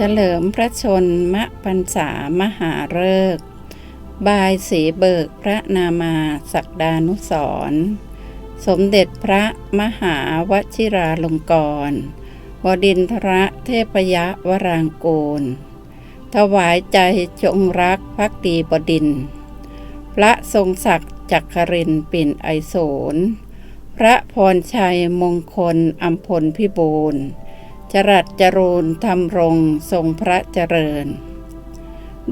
เฉลิมพระชนมพรรษามหาฤกษ์บายสีเบิกพระนามาศักดานุสรสมเด็จพระมหาวชิราลงกรณ์วดินทรเทพยวรางกูล ถวายใจจงรักภักดีบดิน พระทรงศักดิ์จักรินปิ่นไอโสนพระพรชัยมงคลอัมพลพิบูล จรัสจรูนธรรมรงทรงพระเจริญ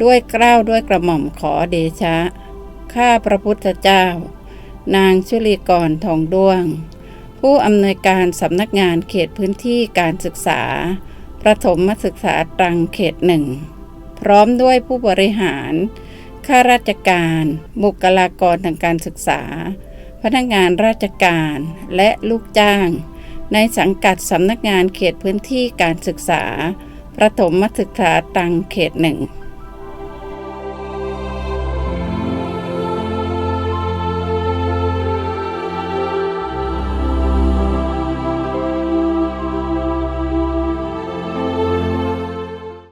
ด้วยเกล้าวด้วยกระหม่อมขอเดชะ ข้าพระพุทธเจ้า นางชุลีกรทองด้วง ผู้อำนวยการสำนักงานเขตพื้นที่การศึกษา ประถมศึกษาตรังเขตหนึ่ง พร้อมด้วยผู้บริหาร ข้าราชการ บุคลากรทางการศึกษา พนักงานราชการและลูกจ้าง ในสังกัดสำนักงานเขตพื้นที่การศึกษา ประถมศึกษาตังเขตหนึ่ง